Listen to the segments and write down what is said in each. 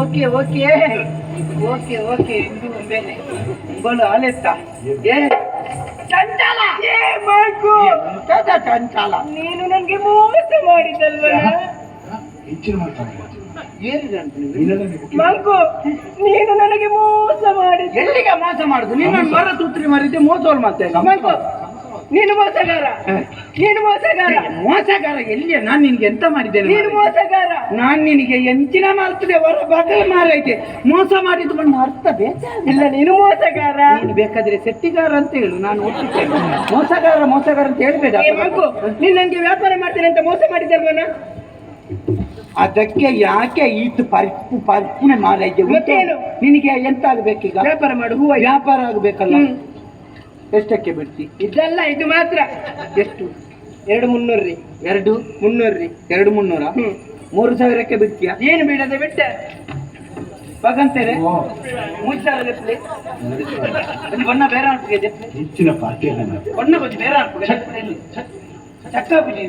Okay okay. Okay okay. ಇದು ಬೇರೆ ಬೋಲು ಅಲೆತ್ತ ಏ ಚಂಚಲ! ಏ ಎಂತದ ಚಂಚಲ. ನೀನು ನನಗೆ ಮೋಸ ಮಾಡಿದಲ್ವ ಹೆಚ್ಚಿನ ಮಾತಾಡಿ ಏನಿದೆ ಮಾರ್ಕು ನೀನು ನನಗೆ ಮೋಸ ಮಾಡಿದ ಎಲ್ಲಿಗೆ ಮೋಸ ಮಾಡುದು? ನೀನು ಮರ ತುತ್ರಿ ಮರಿದ್ದೆ ಮೋಸವಲ್ ಮತ್ತೆ ಮಂಕು ನೀನು ಮೋಸಗಾರ. ನೀನು ಮೋಸಗಾರ. ಮೋಸಗಾರ ಎಲ್ಲಿಯ? ನಾನು ನಿನ್ಗೆ ಎಂತ ಮಾಡಿದ್ದೇನೆ ನೀನು ಮೋಸಗಾರ. ನಾನು ನಿನಗೆ ಎಂಚಿನ ಮಾಡ್ತದೆ ಹೊರ ಬಗಲ್ ಮಾರೈತೆ ಮೋಸ ಮಾಡಿದ್ದು ಬಂದು ಅರ್ಥ ಇಲ್ಲ ನೀನು ಮೋಸಗಾರ. ನೀನು ಬೇಕಾದ್ರೆ ಸೆಟ್ಟಿಗಾರ ಅಂತ ಹೇಳು ನಾನು ಒಪ್ಪಿಸ್ತೇನೆ. ಮೋಸಗಾರ ಮೋಸಗಾರ ಅಂತ ಹೇಳ್ಬೇಡ. ನೀನು ನನಗೆ ವ್ಯಾಪಾರ ಮಾಡ್ತೇನೆ ಅಂತ ಮೋಸ ಮಾಡಿದ್ದಲ್ವನ ಅದಕ್ಕೆ ಯಾಕೆ ಈತು ಪರಿಪು ಪರಿಪುನೆ ಮಾರೈತೆ ಮತ್ತೇನು ನಿನಗೆ ಎಂತ ಆಗ್ಬೇಕೀಗ ವ್ಯಾಪಾರ ಮಾಡು ಹೂವು ವ್ಯಾಪಾರ ಆಗ್ಬೇಕಲ್ಲ? ಎಷ್ಟಕ್ಕೆ ಬಿಡ್ತಿ? ಇದೆಲ್ಲ ಇದು ಮಾತ್ರ. ಎಷ್ಟು? ಎರಡು ಮುನ್ನೂರು ರೀ ಎರಡು? ಮುನ್ನೂರು ರೀ ಎರಡು ಮುನ್ನೂರ? ಮೂರು ಸಾವಿರಕ್ಕೆ ಬಿಡ್ತೀಯ? ಏನು ಬಿಡದೆ ಬಿಟ್ಟೆ? ಬಗಂತೇನೆ ಮೂರು ಸಾವಿರ ಜಪ್ಲಿ ಬಣ್ಣ ಬೇರೆ ಆಗ್ತದೆ ಜಪ್ಲಿ ಹೆಚ್ಚಿನ ಪಾರ್ಟಿಯಲ್ಲ ಬಣ್ಣ ಬಂದು ಬೇರೆ ಆಗ್ತದೆ ಚಕ್ಕ ಬಿಡಿ.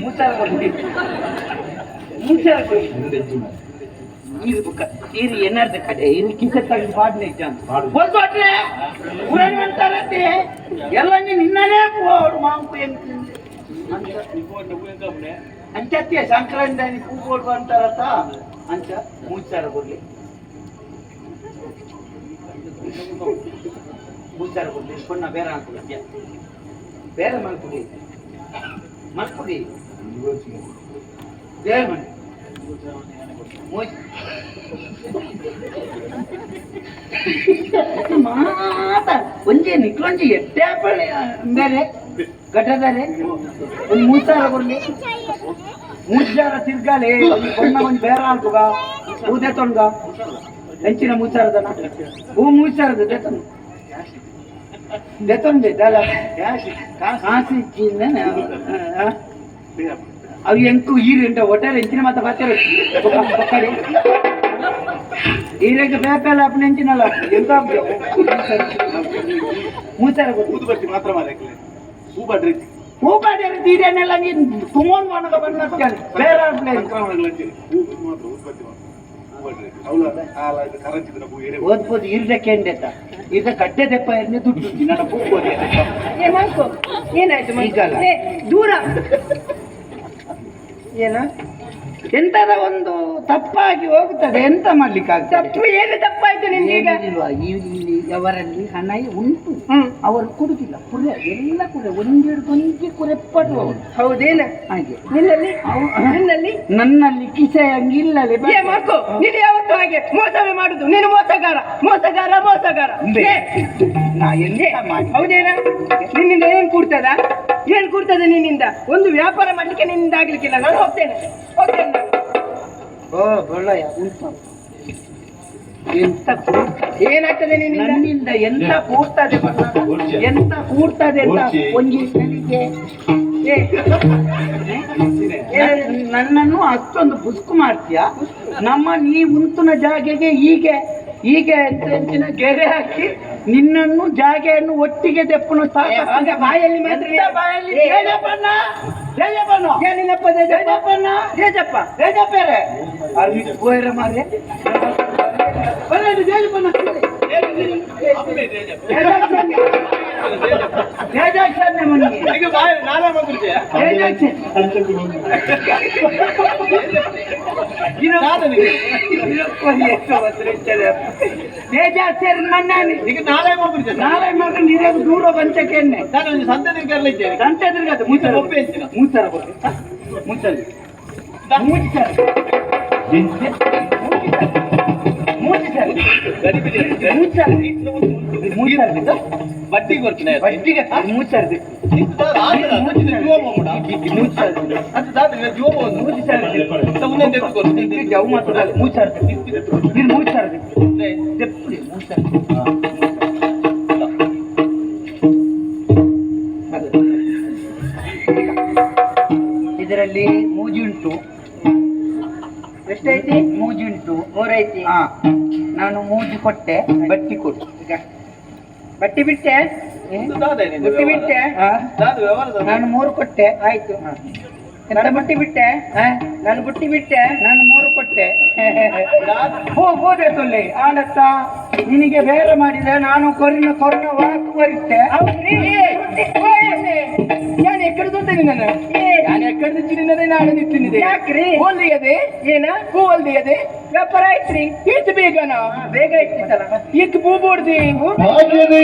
ಮೂರು ಸಾವಿರ ಇದು ಬುಕ್ಕ ಇದು ಏನಾರ್ದ ಕಡೆ ಇದು ಕಿಸ ತಗೊಂಡು ಪಾಡ್ನೆ ಇದ್ದಾನೆ. ಹೋಗ್ಬಿಟ್ರೆ ಊರಲ್ಲಿ ಅಂತಾರತ್ತೆ ಎಲ್ಲ ನಿನ್ನನೇ ಪೋಡು ಮಾಂಕು ಎಂತ ಅಂಚತ್ಯ ಸಂಕ್ರಾಂತಿ ಕೂಗೋಡು ಅಂತಾರತ್ತ ಅಂಚ ಮೂಚಾರ ಕೊಡ್ಲಿ ಮೂಚಾರ ಕೊಡ್ಲಿ ಕೊಣ್ಣ ಬೇರೆ ಹಾಕ್ಬಿಡ ಬೇರೆ ಮಲ್ಕೊಡಿ ಮಾಡ್ಕೊಡಿ ಬೇರೆ ಮಾಡಿ ಮೂಚ್ ಮಾತ ಒಂಜಿ ನಿಕ್ಲೊಂಜಿ ಎಟ್ಟೆ ಆಪಳೆ ಬೇರೆ ಗಡ್ಡದಾರೆ ಒಂದು ಮೂರು ಸಾವಿರ ಕೊಡ್ಲಿ ಮೂರು ಸಾವಿರ ತಿರ್ಗಾಲಿ ಒಂದು ಕೊಣ್ಣ ಒಂದು ಬೇರೆ ಹಾಕುಗ ಊದೆ ತೊಂಡ್ಗ ಹೆಂಚಿನ ಮೂರು ಸಾವಿರದನ ಹೂ ಮೂರು ಸಾವಿರದ ದೇತನು ದೇತೊಂದೆ ದಾಲ ಕಾಸಿ ಇಚ್ಚಿಂದ ಅವು ಎಂಕು ಈರಿಂಟ ಒಟ್ಟಾರೆ ಹೆಂಚಿನ ಮಾತ ಬರ್ತಾರೆ. ಪಕ್ಕಡಿ ಈರೆಗ ಬೇಪೆಲ್ಲ ಅಪ್ಪನ ಹೆಂಚಿನಲ್ಲ ಎಂತ ಮೂಸಾರ ಊದು ಬರ್ತಿ ಮಾತ್ರ ಮಾರಕ್ಕೆ ಹೂ ಬಾಡ್ರಿ ಹೂಪಾಡಿ ತೀರೇನೆಲ್ಲ ನೀನು ತುಮೋನ್ ಮನಗ ಬಂದ ಬೇರೆ ಓದ್ಬೋದು ಇರ್ದಕ್ಕೆ ಎಂಡೆತ ಈಗ ಕಟ್ಟೆ ದೆಪ್ಪ ಎಣ್ಣೆ ದುಡ್ಡು. ನನ್ನ ಮಾಡ್ಕೊ ಏನಾಯ್ತು ಈಗಲ್ಲ. ಏ, ದೂರ. ಏನ? ಎಂತದ ಒಂದು ತಪ್ಪಾಗಿ ಹೋಗುತ್ತದೆ ಎಂತ ಮಾಡ್ಲಿಕ್ಕಾಗ್ತದೆ? ತಪ್ಪು ಏನು ತಪ್ಪಾಯ್ತು ಏನಿಲ್ವಾ ಇಲ್ಲಿ ಅವರಲ್ಲಿ ಹಣ ಉಂಟು. ಅವರು ಕೊಡುದಿಲ್ಲ. ಕುರೆ ಎಲ್ಲ ಕುರೆ ಒಂದೆರಡು ಕೊಂಚ ಕುರೆ ಪಡು ಅವರು ಹೌದೇನ? ಹಾಗೆ. ನಿನ್ನಲ್ಲಿ? ನಿನ್ನಲ್ಲಿ? ನನ್ನಲ್ಲಿ ಕಿಸೆ ಹಂಗಿಲ್ಲ ಏ ಮಾಡ್ಕೊ ನೀನು ಯಾವತ್ತು ಹಾಗೆ ಮೋಸವೇ ಮಾಡುದು. ನೀನು ಮೋಸಗಾರ ಮೋಸಗಾರ ಮೋಸಗಾರ. ನಾ ಏ, ಹೌದೇನ? ನಿನ್ನಿಂದ ಏನ್ ಕೂಡ್ತದ? ಏನ್ ಕೂಡ್ತದ ನಿನ್ನಿಂದ. ಒಂದು ವ್ಯಾಪಾರ ಮಾಡ್ಲಿಕ್ಕೆ ನಿನ್ನಿಂದ ಆಗ್ಲಿಕ್ಕಿಲ್ಲ. ನಾನು ಹೋಗ್ತೇನೆ. ಹೋಗ್ತೇನೆ. ಓ ಬಳ್ಳಯ್ಯ ಉಂಟು. ಎಂತ ಏನಾಗ್ತದೆ ನಿನ್ನಿಂದ? ನನ್ನಿಂದ ಎಂತ ಕೂಡ್ತದೆ? ಎಂತ ಕೂಡ್ತದೆ ಅಂತ ಒಂಜಿ ನನಗೆ ಏ, ಏ, ನನ್ನನ್ನು ಅಷ್ಟೊಂದು ಬುಸ್ಕು ಮಾಡ್ತೀಯ? ನಮ್ಮ ನೀ ಉಂತುನ ಜಾಗೆಗೆ ಹೀಗೆ ಎಂತ ಎಂಚಿನ ಗೆರೆ ಹಾಕಿ ನಿನ್ನನ್ನು ಜಾಗೆಯನ್ನು ಒಟ್ಟಿಗೆ ತೆಪ್ಪನು ಬಾಯಲ್ಲಿ ಮಾತ್ರ ಬಾಯಲ್ಲಿ ಏ. ತೇಜಪ್ಪಣ್ಣ, ತೇಜಪ್ಪಣ್ಣ, ಏನಿಲ್ಲಪ್ಪ. ಅಲ್ಲಿ ಹೋಯ್ರ. ಬನ್ನಿ, ತೇಜಪ್ಪಣ್ಣ. ತೇಜಾಕ್ಷನ್ನೇ ಮನೆಗೆ. ತೇಜಾಕ್ಷ- ಇರೋ- ಇರಪ್ಪ, ಎಷ್ಟು ಒತ್ತರಿಸ್ತದೆ. ತೇಜಾಕ್ಷರ ಮಣ್ಣಾನಿ. ನಾಳೆ ಮಗು ನೀರಾಗ ದೂರ ಬಂಚಕ್ಕೆ ಎಣ್ಣೆ ಸಂತೆ ತಿರ್ಗದು ಮುಚ್ಚರ ಮುಚ್ಚರ ಮುಚ್ಚರ ಮುಚ್ಚರ ಬಡ್ಡಿ ಬಡ್ಡಿಗೆ ಜವು ಮಾತ್ರ ಮುಚ್ಚರ್ದು ನೀನು ಮುಚ್ಚರ್ದು ತೆಪ್ಪುಡಿ ಮುಚ್ಚರ್ದು ಇದರಲ್ಲಿ ಮೂಜಿ ಉಂಟು. ಎಷ್ಟು ಎಷ್ಟೈತಿ ಮೂಜಿ ಉಂಟು. ಮೂರೈತಿ. ಹಾ. ನಾನು ಮೂಜಿ ಕೊಟ್ಟೆ ಬಟ್ಟಿ ಕೊಡು ಈಗ ಬಟ್ಟಿ ಬಿಟ್ಟೆ ಬಟ್ಟಿ ಬಿಟ್ಟೆ ನಾನು ಮೂರು ಕೊಟ್ಟೆ ಆಯ್ತು ನನ್ನ ಬುಟ್ಟಿ ಬಿಟ್ಟೆ ನಾನು ಬುಟ್ಟಿ ಬಿಟ್ಟೆ ನಾನು ಮೂರು ಕೊಟ್ಟೆ ಹೋಗೋದೆ ತೊಲ್ಲೆ ಆನತ್ತ ನಿನಗೆ ಬೇರೆ ಮಾಡಿದೆ ನಾನು ಕೊರಿನ ಕೊರನ ವಾಕ್ ಬರುತ್ತೆ ನಾನು ಎಕ್ಕಡೆ ತೊಂದೆ ನಾನು ನಾನು ಎಕ್ಕಡೆ ನಾಳೆ ನಾನು ನಿಂತಿನಿದೆ. ಯಾಕ್ರಿ? ಹೋಲ್ದಿಯದೆ? ಏನ? ಓಲ್ದಿಯದೆ ವ್ಯಾಪಾರ ಆಯ್ತ್ರಿ? ಈತ್ ಬೇಗನ? ಬೇಗ ಇಟ್ಟಿತ್ತಲ್ಲ ಈತ್ ಹೂ ಬೋಡ್ದಿ? ಭಾಗವೇ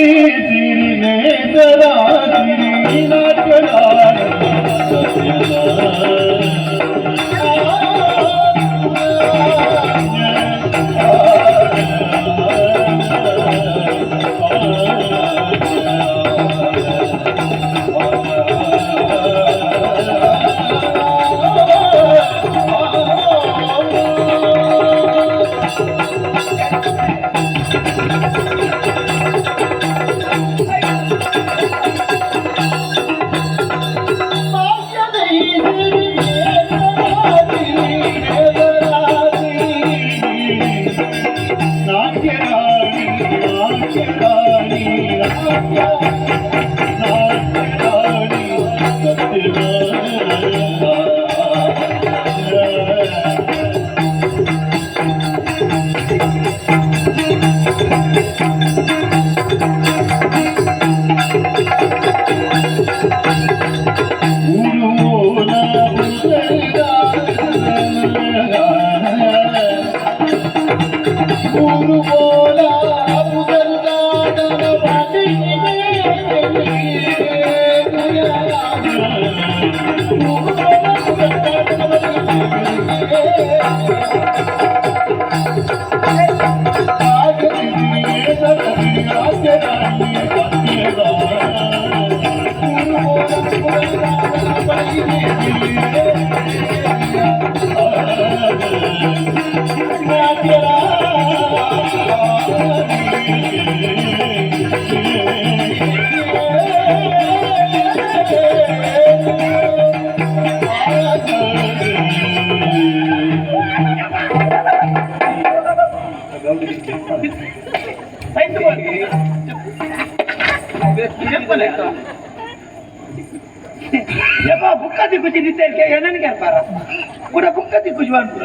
ಯಪ್ಪ ಬುಕ್ಕದಿ ಕುಜಿ ನಿಂತೆ ನನಗೆ ಅರ್ಪಾರ ಕೂಡ ಬುಕ್ಕದಿ ಕುಜುವಾನ್ ಪುರ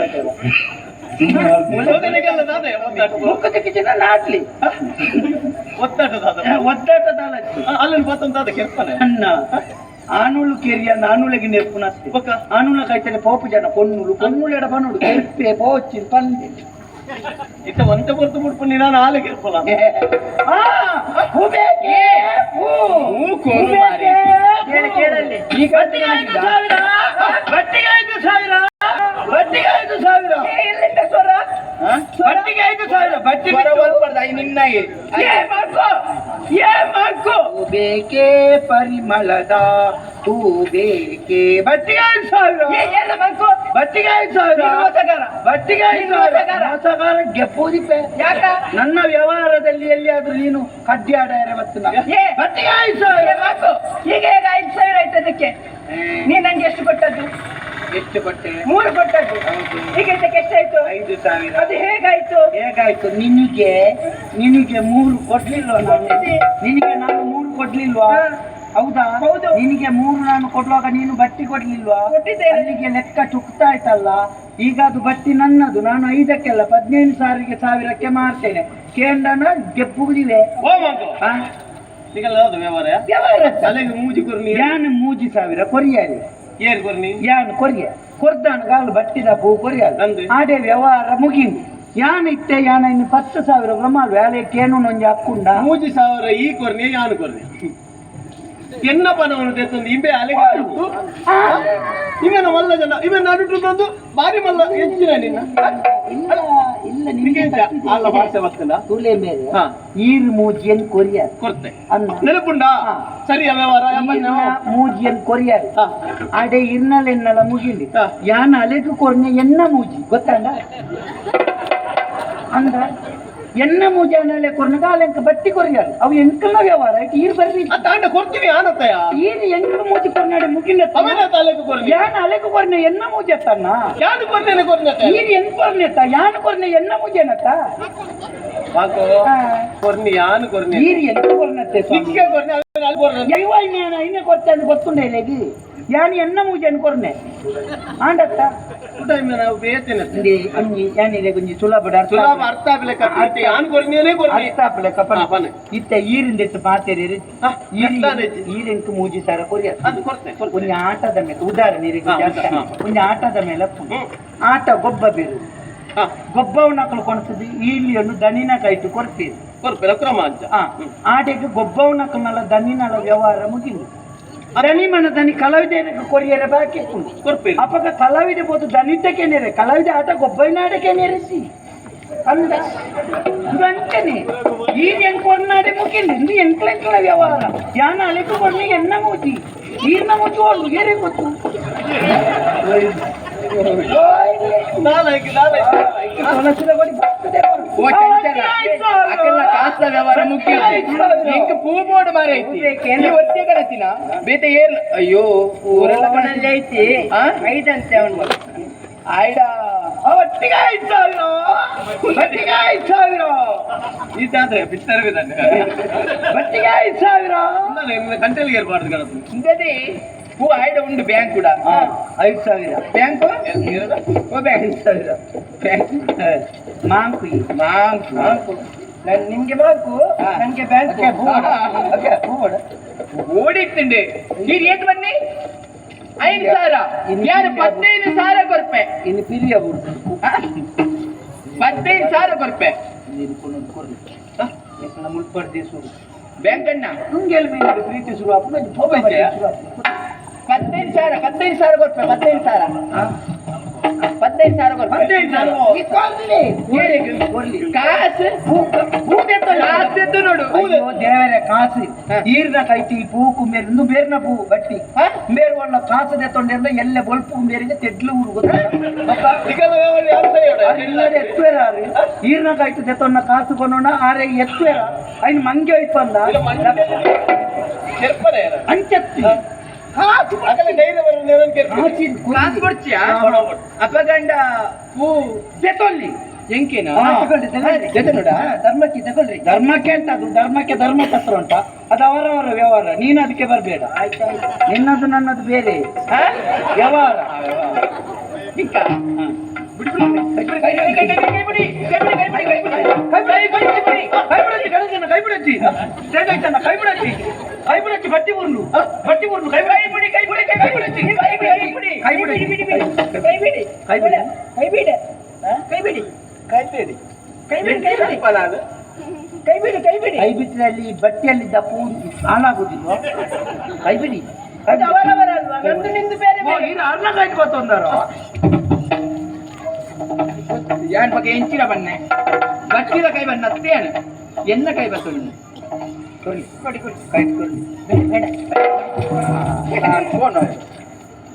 ಬುಕ್ಕದಿ ಕುಜಿನ ನಾಟ್ಲಿ. ಒದ್ದಾಟದ ಅಲ್ಲಿ ಬತ್ತಂತಾದ ಕೆಲ್ಪನೆ ಅಣ್ಣ ಆನುಳು ಕೆರಿಯ ನಾನುಳಿಗೆ ನೆರ್ಪುನಸ್ತಿ ಆನುಳ ಕೈತಲೆ ಪೋಪು ಜನ ಪೊನ್ನುಳು ಪೊನ್ನುಳು ಎಡ ಬನ್ನುಡು ಪೋಚಿ ಪಂದೆ. ಇತ್ತ ಒಂತೆ ಬರ್ತು ಮುಡ್ಪು ನಾನು ಆಲೆ ಕೆಲ್ಪಲ್ಲ ಆ, ಹೂ ಬೇಕೆ? ಹೂ. ಹೂ ಬೇಕೆ? ಕೇಳಿ ಕೇಳಲ್ಲಿ ಈಗ ಬಟ್ಟಿಗೆ ಐದು ಸಾವಿರ ಬಟ್ಟಿಗೆ ಐದು ಸಾವಿರ ಬಟ್ಟಿಗೆ ಐದು ಸಾವಿರ. ಎಲ್ಲಿಂದ ಸ್ವರ. ಹ? ಬಟ್ಟಿಗೆ ಐದು ಸಾವಿರ. ಬಟ್ಟಿ. ನಿನ್ನಾಗಿ ಏ. ಮಾಡ್ಕೋ. ಏ ಮಾಡ್ಕೋ. ಹೂ ಬೇಕೆ ಪರಿಮಳದ ಹೂ ಬೇಕೆ ಬಟ್ಟಿಗೆ ಐದು ಸಾವಿರ. ಏ, ಎಲ್ಲ ಮಾಡ್ಕೋ. ಬಟ್ಟಿಗೆ ಐದು ಸಾವಿರ. ನೀನು. ಬಟ್ಟಿಗೆ ಐದು ನೀನು ಸಾವಿರ. ಮೋಸಗಾರ. ಮೋಸಗಾರ ಯಾಕ? ನನ್ನ ವ್ಯವಹಾರದಲ್ಲಿ ಎಲ್ಲಿಯಾದ್ರೂ ನೀನು ಕಡ್ಡಿ ಆಡಾರೆ ಮತ್ತು. ಬಟ್ಟಿಗೆ ಐದು ಸಾವಿರ. ಈಗ ಈಗ ಐದು ಸಾವಿರ ಆಯ್ತು ಅದಕ್ಕೆ? ನೀ ನಂಗೆ ಎಷ್ಟು ಕೊಟ್ಟದ್ದು? ಎಷ್ಟು ಬಟ್ಟೆ? ಮೂರು ಕೊಟ್ಟದ್ದು ಹೌದು. ಈಗ ಎಷ್ಟಾಯ್ತು? ಐದು ಸಾವಿರ. ಅದು ಹೇಗಾಯ್ತು? ಹೇಗಾಯ್ತು? ನಿನಗೆ ನಿನಗೆ ಮೂರು ಕೊಡ್ಲಿಲ್ವಾ ನಾನು. ನಿನಗೆ ನಾನು ಮೂರು ಕೊಡ್ಲಿಲ್ವಾ? ಹೌದಾ? ಹೌದು. ನಿನಗೆ ಮೂರು ನಾನು ಕೊಡುವಾಗ ನೀನು ಬಟ್ಟಿ ಕೊಡ್ಲಿಲ್ವಾ? ಕೊಟ್ಟಿದ್ದೇನೆ. ಅಲ್ಲಿಗೆ ಲೆಕ್ಕ ಇತ್ತಲ್ಲ? ಈಗ ಅದು ಬಟ್ಟಿ ನನ್ನದು. ನಾನು ಐದಕ್ಕೆಲ್ಲ ಹದಿನೈದು ಸಾವಿರಕ್ಕೆ ಸಾವಿರಕ್ಕೆ ಮಾರ್ತೇನೆ. ಕೇಂಡನ ಗೆಪ್ಪುವುದಿವೆ ಓ ಮಗು. ಹಾ? ವ್ಯವಹಾರ? ಮೂಜಿ ಸಾವಿರ? ಕೊರಿಯಾರಿ. ಏರ್ ಕೊರ್ನಿ? ಯಾನ್ ಕೊರಿಯ ಕೊರ್ದಾನ ಗಾಲು ಬಟ್ಟಿದ ಪೂ ಕೊರಿಯಾలి ನಂದು. ಆಡೆ ವ್ಯವಹಾರ ಮುಗಿಂದು ಯಾನ್ ಇತ್ತೆ ಯಾನ ಇನ್ನು ಪತ್ತು ಸಾವಿರ ಬ್ರಹ್ಮಾಲ್ ವ್ಯಾಲೆಕ್ಕೇನು ನೊಂಜಿ ಹಾಕುಂಡ ಮೂಜಿ ಸಾವಿರ ಈ ಕೊರ್ನಿ ಯಾನ್ ಕೊರ್ನಿ? ಎನ್ನ ಪನವನ್ನು ತೆತ್ತೊಂದು? ಇಂಬೆ ಅಲೆಗೆ ಇವನ ಇವೇನ ಮಲ್ಲ ಜನ? ಇವೆ ನಡುಟು ತಂದು ಬಾರಿ ಮಲ್ಲ. ಹೆಚ್ಚಿನ ನಿನ್ನ? ಅಲ್ಲ ಭಾಷೆ ಬರ್ತಲ್ಲ ತುಲೆ ಮೇಲೆ. ಈರ್ ಮೂಜಿಯನ್ ಕೊರಿಯರ್. ಕೊರ್ತೆ. ನೆನಪುಂಡ ಸರಿ ವ್ಯವಹಾರ? ಮೂಜಿಯನ್ ಕೊರಿಯರ್. ಅಡೆ ಇರ್ನಲ್ ಎನ್ನಲ ಮುಗಿಲಿ ಹಾ. ಯಾನ ಅಲೆಗೆ ಕೊರ್ನೆ ಎನ್ನ ಮೂಜಿ? ಗೊತ್ತಂಡ? ಅಂದ ಎನ್ನ ಮೂಜಾನಲೆ ಕೊರ್ನಗ ಅಲೆಂಕ ಬಟ್ಟಿ ಕೊರಿಯಾರು ಅವು ಎಂಕಲ್ನ ವ್ಯವಹಾರ ಐಟ್ ಈರ್ ಬರ್ರಿ ಆ ತಾಂಡ ಕೊಡ್ತೀವಿ ಆನತ್ತಯ್ಯ ಈರ್ ಎಂಕ ಮೂಜಿ ಕೊರ್ನಾಡೆ ಮುಗಿನ ಅವೇನ ತಾಲೂಕು ಕೊರ್ನಿ ಯಾನ ಅಲೆಕ ಕೊರ್ನೆ ಎನ್ನ ಮೂಜೆ ತನ್ನ ಯಾರು ಕೊರ್ತೇನೆ ಕೊರ್ನತ್ತ ಈರ್ ಎಂಕ ಕೊರ್ನೆತ ಯಾನ ಕೊರ್ನೆ ಎನ್ನ ಮೂಜೆನತ್ತ మాకు కొన్ని యాను కొన్ని ఈయన ఎంత కొరనట్టే ಯಾನಿ ಎನ್ನ ಮೂಜೆ ಕೊರ್ನೆ? ಆಂಡತ್ತ? ಟೈಮ್ ನಾವು ಬೇತೇನೆ ಇಲ್ಲಿ ಅಂಜಿ ಯಾನಿಲೆ ಗುಂಜಿ ಇತ್ತ. ಈರಿಂದ ಇತ್ತು ಮಾತೇರಿ ಈರಿಂಟು ಮೂಜಿ ಸಾರ ಕೊರಿಯ ಅದು ಕೊರ್ತೇನೆ ಒಂದು ಆಟದ ಮೇಲೆ ಉದಾಹರಣೆ ಒಂದು ಆಟದ ಮೇಲೆ ಆಟ ಗೊಬ್ಬ ಬೀರು. ಗೊಬ್ಬವನ್ನ ಕಳ್ಕೊಳ್ತದೆ ಈಲಿಯನ್ನು ದನಿನ ಕಾಯ್ತು ಕೊರ್ತೀವಿ ಕೊರ್ಪಿಲ್ಲ ಕ್ರಮ ಅಂತ. ಆಟಕ್ಕೆ ಗೊಬ್ಬವನ್ನ ಕನ್ನಲ್ಲ ದನಿನಳ ವ್ಯವಹಾರ ಮುಗಿಲು ದನಿ ಮನ ದನಿ ಕಲಾವಿದರಿಗೆ ಕೊರಿಯರ ಬಾಕಿ ಕೊರ್ಪಿ ಅಪ್ಪಗ ಕಲಾವಿದ ಬೋದು ದನಿಟ್ಟಕ್ಕೆ ನೇರೆ ಕಲಾವಿದ ಆಟ ಗೊಬ್ಬವಿನ ಆಟಕ್ಕೆ ನೇರಿಸಿ. ಈಗ ఇదంతేనే ఈయన ఎన్నుకున్నాడే ముఖ్యండి ఇది ఎన్నుకల ವ್ಯವಹಾರ. యాన అలెక్కు కొన్ని ఎన్న మూతి ఈయన మూతి వాళ్ళు ಕಾಸ್ತ ವ್ಯವಹಾರ ಮುಖ್ಯ ಎಂಕ ಪೂ ಬೋರ್ಡ್ ಮಾರ ಐತಿ ಒತ್ತೆ ಕಡತಿನ ಬೇತ ಏರ್ ಅಯ್ಯೋ ಊರೆಲ್ಲ ಮನೆಯಲ್ಲಿ ಐತಿ ಐದಂತೆ ಅವನು ಆಯ್ಡ ಒಟ್ಟಿಗೆ ಐದು ಸಾವಿರ ಒಟ್ಟಿಗೆ ಐದು ಸಾವಿರ ಇದಾದ್ರೆ ಬಿತ್ತಾರೆ ಒಟ್ಟಿಗೆ ಐದು ಸಾವಿರ ಗಂಟೆಲಿ ಏರ್ಬಾರ್ದು ಕಡದು ಹೂ ಆಯ್ಡ ಉಂಡು ಬ್ಯಾಂಕ್ ಕೂಡ? ಐದು ಸಾವಿರ. ಬ್ಯಾಂಕ್ ಓ ಬ್ಯಾಂಕ್ ಐದು ಸಾವಿರ. ಬ್ಯಾಂಕ್ ಮಾಂಕು. ಮಾಂಕ್. ಮಾಂಕು. ನನ್- ನಿಮ್ಗೆ ಮಾಂಕು ನನಗೆ ಬ್ಯಾಂಕ್ ಓಡಿತ್ತುಂಡೆ ಈ ರೇಟ್ ಬನ್ನಿ. ಐದು ಸಾವಿರ. ಯಾರು ಪತ್ತೈದು ಸಾವಿರ ಕೊರ್ಪೆ ಇನ್ನು ಪಿರಿಯ ಹದಿನೈದು ಸಾವಿರ ಕೊರ್ಪೆ ಮುಳ್ಪಡ್ದೆ ಬ್ಯಾಂಕ್ ಅಣ್ಣ. ನಿಮ್ಗೆ ಎಲ್ಲಿ ಪ್ರೀತಿ ಶುರು ಆಗ್ತದೆ. ಹದಿನೈದು ಸಾವಿರ ಹದಿನೈದು ಸಾವಿರ ಕೊಟ್ಟು ಹದಿನೈದು ಸಾವಿರ. ಹದಿನೈದು ಸಾವಿರ ಕೊಟ್ಟು ಹದಿನೈದು ಸಾವಿರ? ಕಾಸು ಕಾಸು ನೋಡು. ದೇವರ ಕಾಸು. ಈರ್ನ ಕೈಟಿ ಪೂ ಇನ್ನು ಬೇರ್ನ ಪೂ ಬಟ್ಟಿ. ಬೇರು ಒಳ್ಳ ಕಾಸು ತೆತ್ತೊಂಡಿಂದ ಎಲ್ಲ ಬೊಲ್ಪು ಕುಂಬೇರಿಗೆ ತೆಡ್ಲು ಎತ್ವೇರಾರು ಈರ್ನ ಕೈಟು ತೆತ್ತೊಂಡ ಕಾಸು ಕೊನೋಣ ಆರೆ ಎತ್ವೇರ ಅಯ್ನ ಮಂಗೆ ಒಯ್ಪಂದ ಅಪಗಂಡ ಎಂಕೇನ. ಜೊತೆ ನೋಡ. ಧರ್ಮಕ್ಕೆ ತಗೊಳ್ರಿ ಧರ್ಮಕ್ಕೆ ಅಂತ ಅದು ಧರ್ಮಕ್ಕೆ ಧರ್ಮಶಾಸ್ತ್ರ ಉಂಟ ಅದು ಅವರವರ ವ್ಯವಹಾರ. ನೀನು ಅದಕ್ಕೆ ಬರಬೇಡ. ನಿನ್ನದು ನನ್ನದು ಬೇರೆ? ವ್ಯವಹಾರ. ಬಿಕ್ಕ ಬಿಡು, ಬಿಡು. ಕೈ ಬಿಡಿ, ಕೈ ಬಿಡಿ, ಕೈ ಬಿಡಿ, ಕೈ ಬಿಡಿ, ಕೈ ಬಿಡಿ, ಕೈ ಬಿಡಿ, ಕೈ ಬಿಡಿ. ಕೈ ಬಿಡಚ್ಚಿ ಕೈ ಬಿಡಚ್ಚಿ ಗಣೇಶನ ಕೈ ಬಿಡಚ್ಚಿ ಸೇಗೈತನ ಕೈ ಬಿಡಚ್ಚಿ ಕೈ ಬಿಡಚ್ಚಿ ಬಟ್ಟಿ ಬುರ್ನು ಬಟ್ಟಿ ಬುರ್ನು ಕೈ ಬಿಡಿ ಕೈ ಬಿಡಿ ಕೈ ಬಿಡಚ್ಚಿ ಕೈ ಬಿಡಿ ಕೈ ಬಿಡಿ ಕೈ ಬಿಡಿ ಬಿಡಿ, ಬಿಡಿ, ಕೈ ಬಿಡಿ ಕೈ ಬಿಡಿ ಕೈ ಬಿಡಿ ಕೈ ಬಿಡಿ ಕೈ ಬಿಡಿ ಕೈ ಬಿಡಿ ಕೈ ಬಿಡಿ ಕೈ ಬಿಡಿ ಕೈ ಬಿಡಿ ಕೈ ಬಿಟ್ಟರೆ ಅಲ್ಲಿ ಬಟ್ಟೆಯಲ್ಲಿದ್ದ ಪೂ ಹಾಳಾಗುದಿಲ್ವ ಕೈ ಬಿಡಿ ಕೈ ಅದು ಅವರವರ ಅಲ್ವಾ ನಂದು ನಿಂದು ಬೇರೆ ಬೇರೆ ಅನ್ನ ಕಟ್ಕೊತಂದಾರ ಯಾನ್ ಬಗ್ಗೆ ಎಂಚಿನ ಬಣ್ಣೆ ಬಚ್ಚಿದ ಕೈ ಬಣ್ಣ ತೇಣ. ಎನ್ನ ಕೈ ಬಸವಣ್ಣ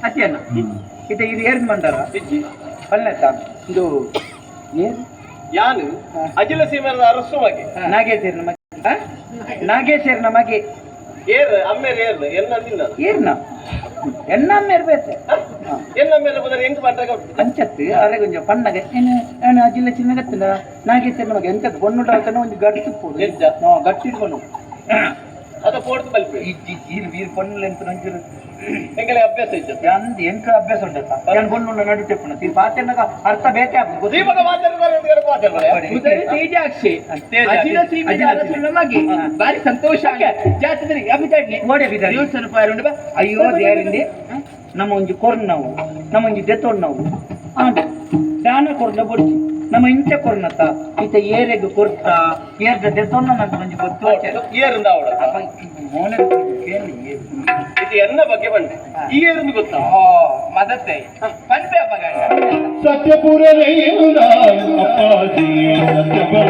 ಅತ್ತಿಯನ್ನ ಇದು ಇದು ಏರ್ ಮಂಡಲ ಬಿಜ್ಜಿ ಬಣ್ಣ ತಾನು ಇದು ಏನು? ಯಾನು? ಅಜಿಲ ಸೀಮನ ಅರಸು ಮಗೆ. ನಾಗೇಶ್ವರನ ಮಗೆ. ನಮಗೆ ಏರ್ ಅಮ್ಮೇಲೆ ಏರ್ ಎಲ್ಲ ನಿನ್ನ? ಏರ್ನ? எண்ணாம இருப்பேத்து எண்ணாம இருப்பது எங்க பண்றாங்க பஞ்சத்து அதை கொஞ்சம் பண்ணாங்க என்ன ஜில்ல சின்ன கத்துல நாகேசன் எனக்கு எங்க பொண்ணுடா கொஞ்சம் கட்டு போடு கட்டிட்டு பண்ணுவோம் కోడుకు మలిపి వీరు వీరి పనులు ఎంత నంచారు ఎంకలే అభ్యాసం ఇచ్చారు అంత ఎంక అభ్యాసం ఉండదు నేను కొన్ని ఉన్న నడు చెప్పిన ఈ పార్టీ అన్నగా అర్థ భేటీ ఆపు దీపక ತೇಜಾಕ್ಷಿ. ಅಜಿನ ಸೀಮೆ ಜಾಲಸುಳ್ಳಮಾಗಿ ಬಾರಿ ಸಂತೋಷ ಜಾತಿದ್ರಿ ಅಭಿದಾಡ್ನಿ ನೋಡಿ ಅಭಿದಾಡಿ ಇವತ್ತು ರೂಪಾಯಿ ಉಂಡು ಅಯ್ಯೋ ದೇವರಿಂದೆ ನಮ್ಮ ಒಂಜಿ ನಾವು. ನಮ್ಮ ಒಂಜಿ ದೆತ್ತೊಣ್ಣವು ದಾನ ನಮ್ಮ ಇಂಚ ಕೊರ್ನತ ಈತ ಏರೆಗ್ ಕೊರ್ತ ಏರ್ದ ದೆತ್ತೊನ್ನ ನಂಗೆ ಒಂಜಿ ಗೊತ್ತು. ಏರಿಂದ ಅವಳ ಅಪ್ಪ, ಮೋನೆ ಇದು ಎನ್ನ ಬಗ್ಗೆ ಬಂದೆ? ಈ ಏರಿಂದ ಗೊತ್ತಾ? ಓ ಮದತ್ತೆ. ಪಂಪೆ ಅಪಗಂಡ ಸತ್ಯಪುರ ಅಪ್ಪಾಜಿ ಸತ್ಯಪುರ